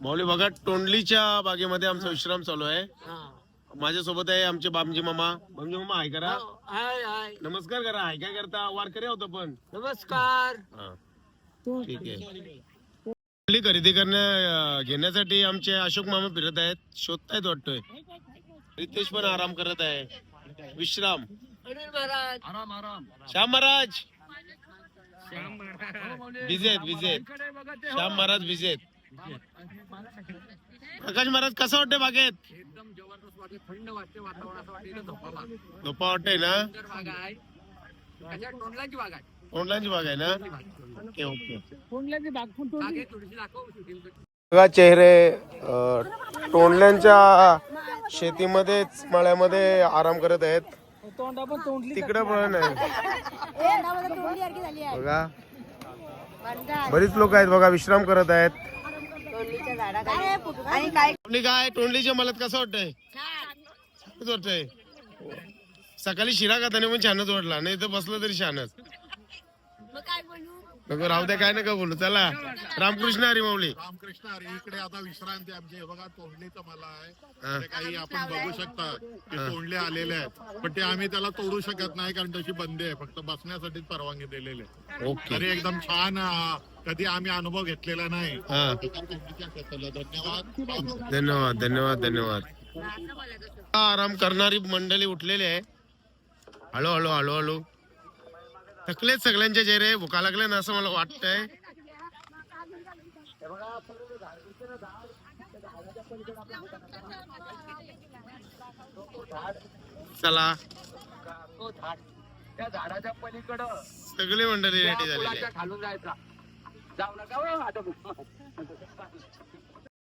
माऊली बघा तोंडलीच्या बागेमध्ये आमचा विश्राम चालू आहे. माझ्यासोबत आहे आमचे बामजी मामा. बामजी मामा हाय करा. हाय हाय. नमस्कार करा. हाय काय करता? वारकरी होतो पण. नमस्कार. हा. ठीक आहे. तोंडली खरेदी करण्या घेण्यासाठी आमचे अशोक मामा फिरत आहेत. शोधतायत वाटतोय. रितेश पण आराम करत आहे. विश्राम. अनिल महाराज. आराम आराम. श्याम महाराज. श्याम बिझी आहेत बिझी आहेत. श्याम महाराज बिझी आहेत. प्रकाश महाराज कसं वाटतंय बागेत? एकदम जबरदस्त वाटते थंड वाटते वातावरण असं वाटते वाटतंय ना? सुंदर बाग आहे. त्याच्या तोंडलाची बाग आहे. तोंडलांची बाग आहे ना? Okay okay. बाग आहे थोडीशी दाखव shooting. बघा चेहरे अ, तोंडल्यांच्या शेतीमध्येच मळ्यामध्ये आराम करत आहेत. तिकडं पण आहे. बघा. बरीच लोक आहेत बघा विश्राम करत आहेत. आणि काय काय तोंडलीच्या मलात कसं वाटतंय? छानच वाटतंय. सकाळी शिरा खाताना पण छानच वाटला नाही तर बसलं तरी छानच. नको राहू द्या काय नका बोलू चला. रामकृष्ण हरी माऊली. रामकृष्ण हरी इकडे आता विश्रांती आमची. हे बघा तोंडलीचं मला आहे. हा. काही आपण बघू शकता की तोंडले आलेले आहेत. पण ते आम्ही त्याला तोडू शकत नाही कारण तशी बंदी आहे. फक्त बसण्यासाठीच परवानगी दिलेली आहे. ओके. तरी एकदम छान कधी आम्ही अनुभव घेतलेला नाही. हा. तोंडलीच्या धन्यवाद धन्यवाद धन्यवाद. धन्यवाद आराम करणारी मंडळी उठलेली आहे. हळूहळू हळूहळू थकलेत सगळ्यांचे चेहरे भुका लागले ना असं मला वाटतंय. चला. त्या झाडाच्या पलीकडं सगळी मंडळी रेडी झालेली खालून जायचा जाऊ नका हो, आता